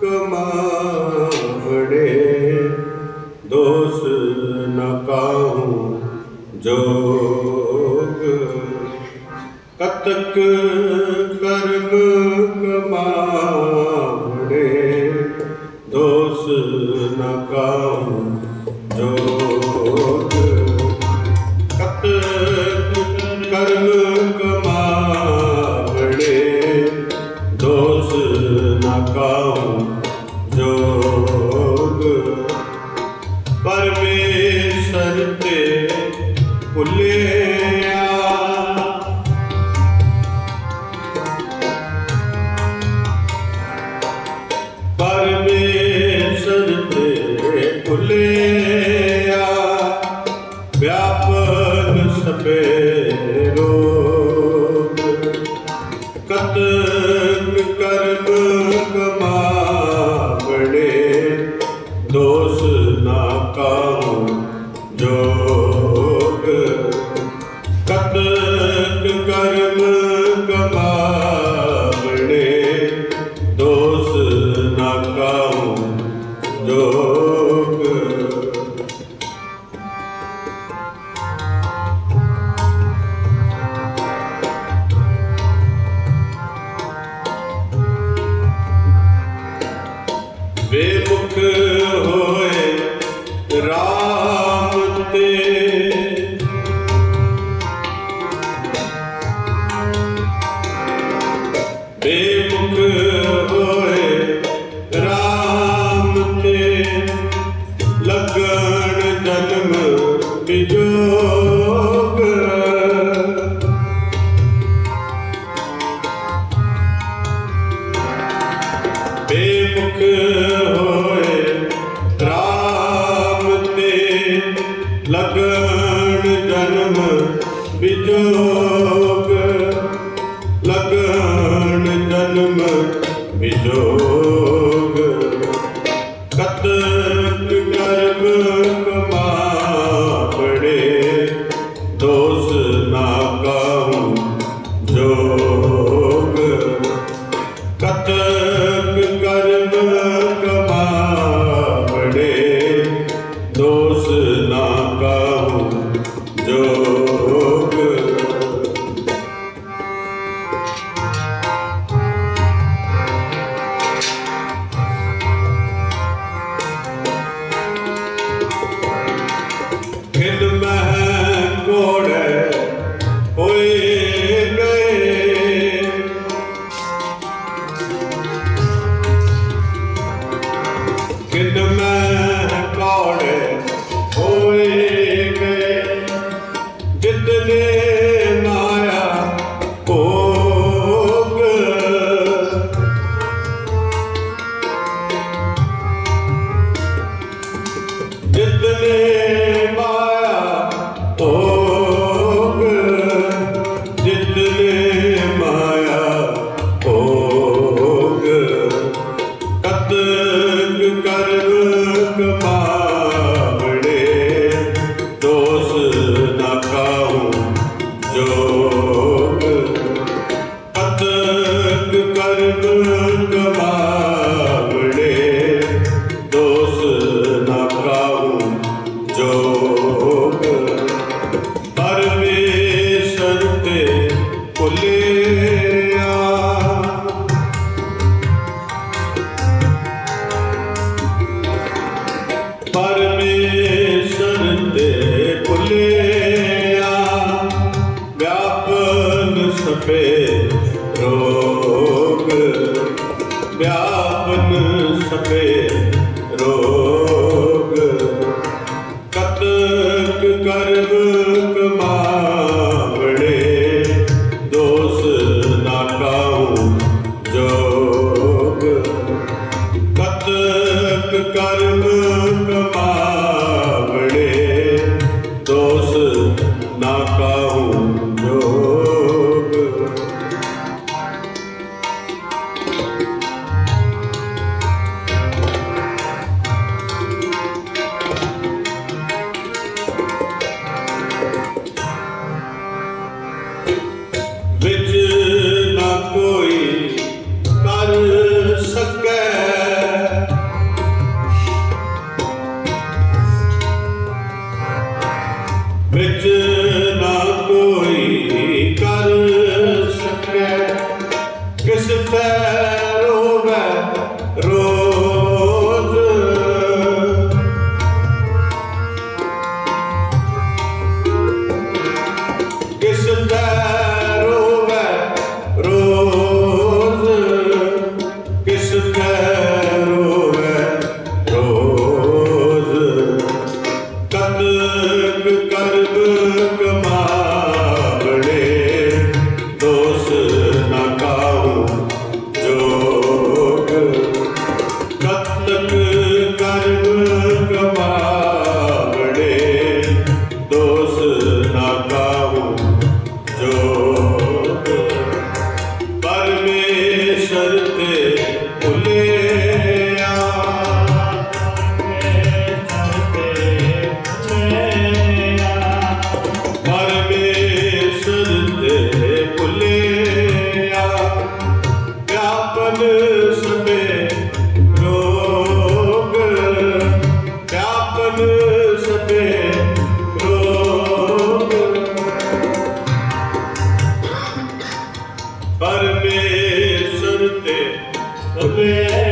ਕਮਾਵੜੇ ਦੋਸ ਨ ਕਾਹੂ ਜੋਗ। ਕਤਕ Platte. ਜੋਗ। ਪਰਮੇਸ਼ਰ ਤੇ ਭੁਲਿਆ। ਪਰਮੇਸ਼ਰ ਤੇ ਭੁਲਿਆ। ਵਿਆਪਨ ਸਪੇ ਰੋਗ। ਵਿਆਪਨ ਸਪੇ ਪਰਮੇਸ਼ਰ ਤੇ ਕਵੇ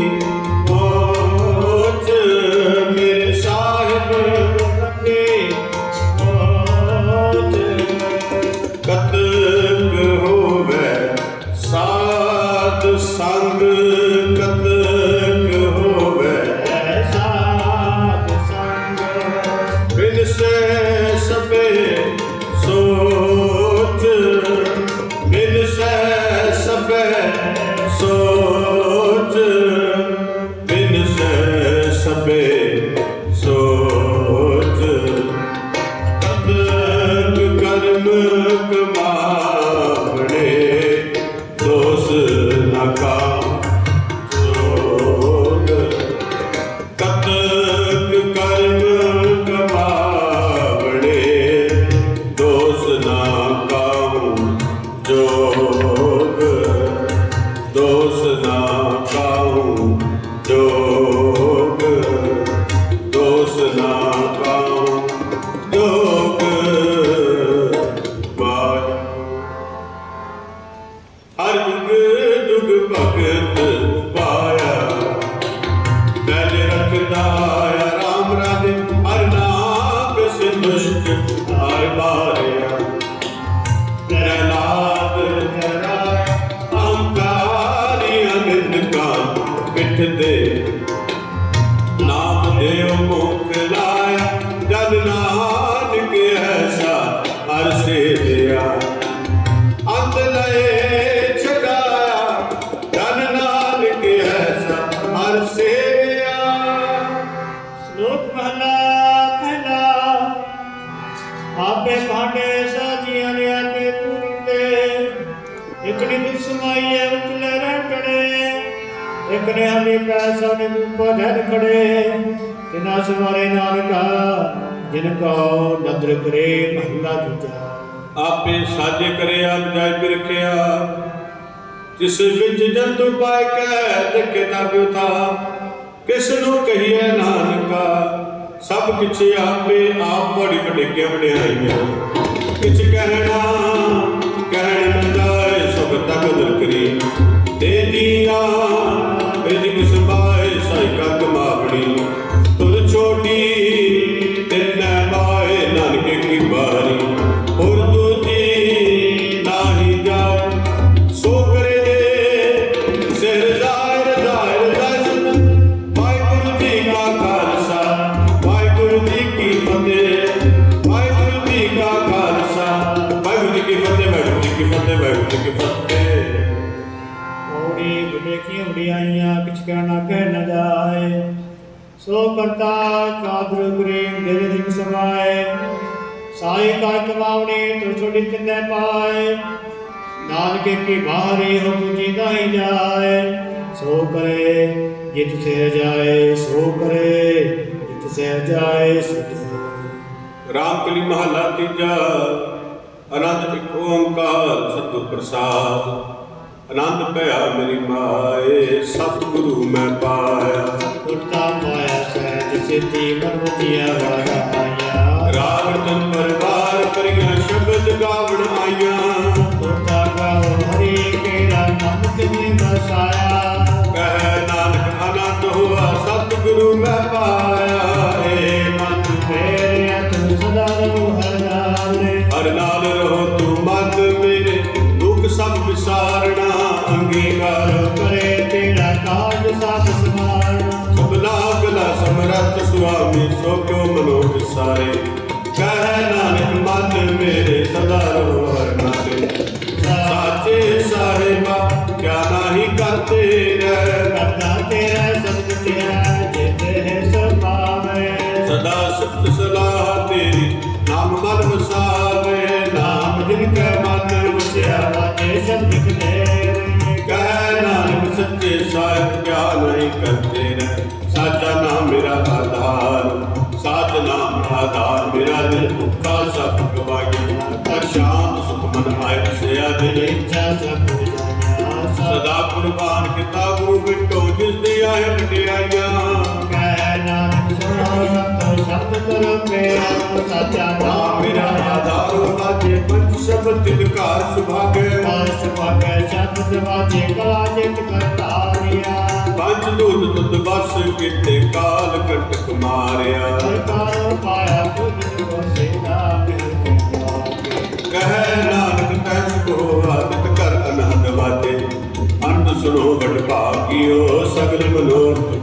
Krishna. ਖੜੇ ਤਿਨਾ ਸਵਾਰੇ ਨਾਨਕਾ, ਜਿਨ ਕੋ ਨਦਰ ਕਰੇ ਮਹਲਾ ਦੂਜਾ। ਆਪੇ ਸਾਜੇ ਕਰੇ ਆਪ ਜਾਇ ਬਿਰਖਿਆ ਜਿਸ ਵਿੱਚ ਜੰਤੂ ਪਾਇ ਕੈ, ਦੇਖੇ ਨਾ ਬਿਉਤਾ ਕਿਸ ਨੂੰ ਕਹੀਏ ਨਾਨਕਾ, ਸਭ ਕਿਛ ਆਪੇ ਆਪ ਬੜੀ ਵਡਿਆ ਵਡਿਆਈਆ ਕਿਛ ਕਹਿਣਾ ਸਮਾਏ। ਸੋ ਕਰਤਾ ਕਾਦਰ ਪ੍ਰੇਮ ਦੇਵੇ ਦਿਨ ਸਮਾਏ। ਸਾਈ ਕਾ ਕਮਾਉਣੀ ਤੋ ਛੋੜੀ ਕਿੰਨੇ ਪਾਏ। ਨਾਨਕੇ ਕੀ ਬਾਹਰੇ ਹੋ ਤੁਜੀ ਦਾਈ ਜਾਏ। ਸੋ ਕਰੇ ਜਿਤ ਸਹਿ ਜਾਏ, ਸੋ ਕਰੇ ਜਿਤ ਸੇ ਜਾਏ ਸੁਤ ਰਾਮ ਕਲੀ ਮਹਲਾ ਤੀਜਾ ਅਨੰਦ ਇੱਕ ਓੰਕਾਰ ਸਤਿਗੁਰ ਪ੍ਰਸਾਦ। ਆਨੰਦ ਭਇਆ ਮੇਰੀ ਮਾਏ ਸਤਿਗੁਰੂ ਮੈਂ ਪਾਇਆ। ਗੁਰਤਾ ਪਾਇਆ ਸਹਿਜ ਸਿੱਧੀ ਮਨ ਵਧੀਆ ਵਾਇਆ ਰਾਮ ਤਨ ਪਰਵਾਰ ਕਰੀਆਂ ਸ਼ਬਦ ਗਾਵਣ ਆਈਆਂ। ਗੁਰਤਾ ਗਾਉ ਹਰੀ ਕੇਰਾ ਨਾਮ ਤੇ ਵਸਾਇਆ ਕਹਿ ਨਾਨਕ ਆਨੰਦ ਹੋਆ ਸਤਿਗੁਰੂ ਮੈਂ ਪਾਇਆ। ਏ ਮਨ ਤੇਰੇ ਤੂੰ ਸਦਾ ਰਹੋ ਹਰ ਨਾਲ ਹਰ ਨਾਲ ਰਹੋ ਤੂੰ ਮਨ ਮੇਰੇ ਦੁੱਖ ਸਭ ਵਿਸਾਰਣ ਅੰਗੀਕਾਰ ਕਰੇ ਤੇਰਾ ਕਾਜ ਸਭ ਸਮਾਰਣਾ ਸਭਨਾ ਗਲਾ ਸਮਰੱਥ ਸੁਆਮੀ ਸੋ ਕਿਉ ਮਨੋ ਵਿਸਾਰੇ ਕਹਿ ਨਾਨਕ ਮਨ ਮੇਰੇ ਸਦਾ ਰਹੋ ਹਰ ਨਾਲੇ ਸਾਚੇ ਸਾਹਿਬਾ ਕਿਆ ਨਾਹੀ ਕਰਤੇ ਰਹਿ? ਕਰਤਾ ਤੇਰਾ ਸਭ ਕੁਛ ਹੈ ਜਿਤ ਹੈ ਸਭਾਵੇ ਸਦਾ ਸਿਫਤ ਸਲਾਹ ਤੇਰੀ ਨਾਮ ਮਨ ਵਸਾਵੇ ਨਾਮ ਜਿਨ ਕੈ ਮਨ ਵਸਿਆ ਵਾਜੇ ਕਹਿ ਨਾਨਕ ਸੱਚੇ ਸਾਹਿਬ ਨਹੀਂ ਕਰਤੇ ਰਹਿ ਸਾਚਾ ਨਾਮ ਮੇਰਾ ਆਧਾਰ, ਸਾਚ ਨਾਮ ਆਧਾਰ। ਮੇਰਾ ਦਿਲ ਭੁੱਖਾ ਸਭ ਗਵਾਇਆ ਕਰ ਸ਼ਾਂਤ ਸੁਖ ਮਨ ਆਇ ਵਸਿਆ ਦਿਲ ਇੱਛਾ ਸਭ ਸਦਾ ਕੁਰਬਾਨ ਕੀਤਾ ਗੁਰੂ ਬਿਟੋ ਜਿਸ ਦੀ ਆਏ ਵਡਿਆਈਆਂ ਕਰੋ ਮੇਰਾ ਸਾਚਾ ਨਾਮ। ਮੇਰਾ ਆਧਾਰ ਵਾਜੇ ਪੰਜ ਸ਼ਬਦ ਤਿਲਕਾਰ ਸੁਭਾਗੇ। ਪਾਸ ਪਾਕੇ ਸ਼ਬਦ ਵਾਜੇ ਕਲਾ ਜਿਤ ਕਰਤਾਰਿਆ। ਪੰਜ ਦੂਤ ਤੁਧ ਬਸ ਕੀਤੇ ਕਾਲ ਕੰਟਕ ਮਾਰਿਆ ਸਰਕਾਰ ਪਾਇਆ ਤੁਧ ਕੋ ਸੇਨਾ ਕਹਿ ਨਾਨਕ ਤੈਸ ਕੋ ਆਦਿਤ ਕਰ ਅਨੰਦ ਵਾਜੇ। ਅੰਤ ਸੁਣੋ ਵਡ ਭਾਗਿਓ ਸਗਲ ਮਨੋਰਥ